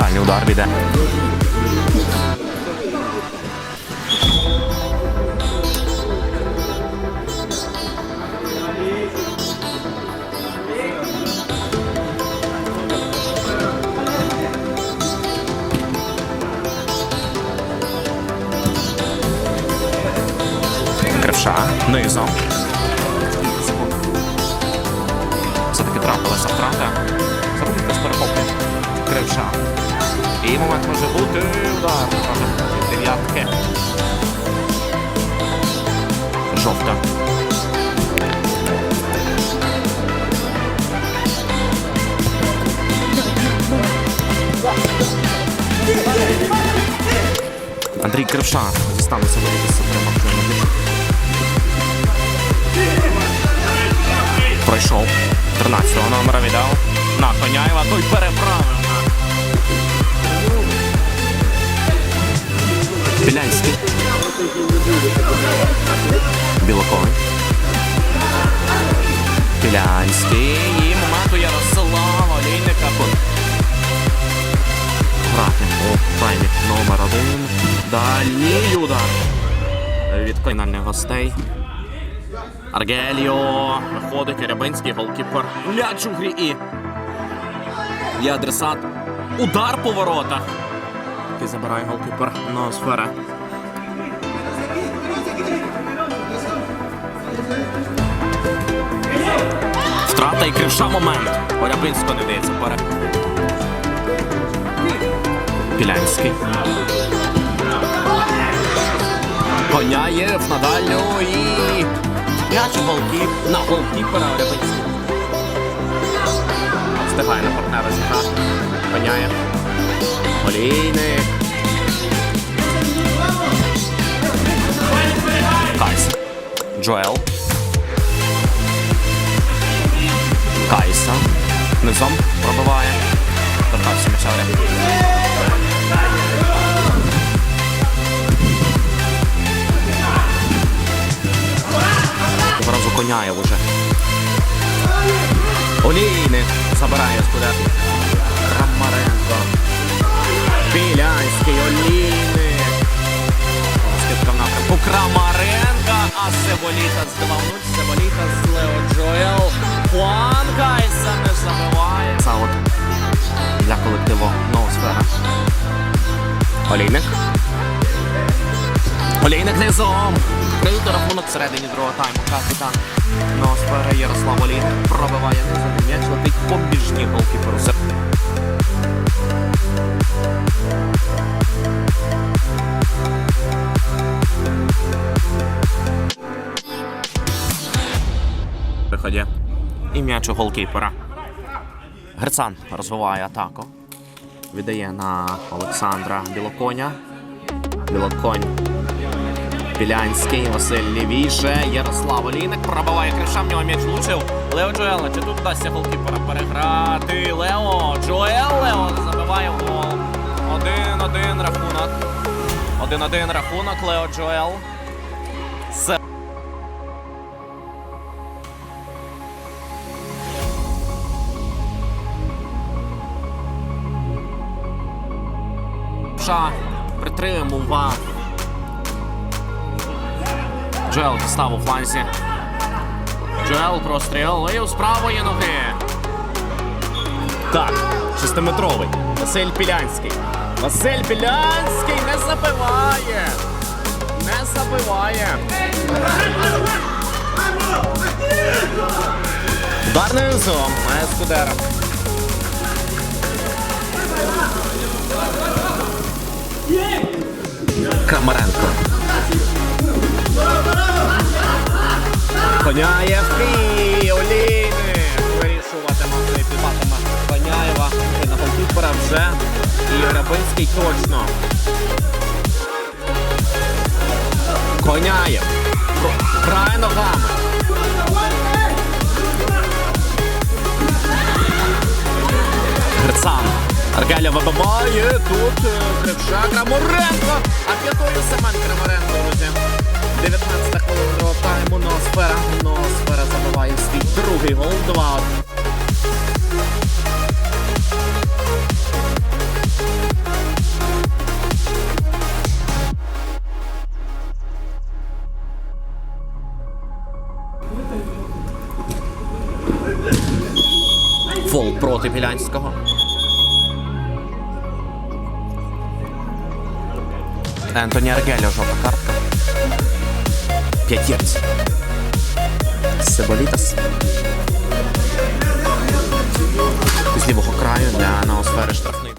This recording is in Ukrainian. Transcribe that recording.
Дальній удар віде. Кривша низом. Все-таки трапилася втрата. І момент може бути удар. Дев'ятки. Жовта. Андрій Кривша зістанеться з трьома. Пройшов. 13-го номера віддав. На Коняєва той переправив. Білянський. Білоковий. Білянський. І моменту Ярослава Олійника. Грати у таймі номер один. Дальній удар. Від кримінальних гостей. Аргеліо виходить Рябинський голкіпер. М'яч у грі і є адресат. Удар по воротах. Який забирає голкіпер Ноосфера. Втрата і кривша момент. У Рябинського не дається вперед. Пілянський. Коняєв на дальню і м'яч голкіп на голкіпера Рябинський. Встигає на партнера зіграти. Коняєв. Низом пробиває. Торкався. Цього разу Коняєв уже. Олійник забирає скудет. Крамаренко. Білянський, Олійник. Скидка в напрямку Крамаренка, а Севоліта здавав нуль. Севоліта з Лео Джоел. Хуан Кайса не забиває. От для колективу Ноусфера. Олійник. Олійник низом. Відкрито рахунок всередині другого тайму. Капітан Ноусфера Ярослав Олійник пробиває низом. М'яч летить побіжні голкіперу. І м'яч у голкіпера. Герцан розвиває атаку. Віддає на Олександра Білоконя. Білоконь. Білянський, Василь лівіше. Ярослав Олійник пробиває криша, в нього м'яч влучив. Лео Джоела. Чи тут вдасться голкіпера переграти? Лео Джоел. Лео забиває гол. Один-один рахунок. Один-один рахунок. Лео Джоел. Це Ша притримував. Джоел дістав у фланзі. Джоел простріл і з правої ноги. Так, шестиметровий. Василь Пілянський. Василь Пілянський не забиває. Не забиває. Удар низом. Ескудера. Крамаренко. Коняєвський, Олійник. Вирішуватиме, випіватиме Коняєва. На голкіпера вже. І Рябинський точно. Коняєв. Грає ногами. Герцан. Аркеля вибиває тут е, Кривша Краморенко, а п'ятою Семен Крамаренко, друзі. 19-та хвилина другого тайму, Ноосфера. Ноосфера забиває свій другий гол-два. Фол проти Білянського. Антоні Аргельо, жовта картка. П'ятірці. Себолітас. З лівого краю для Наосфери штрафний.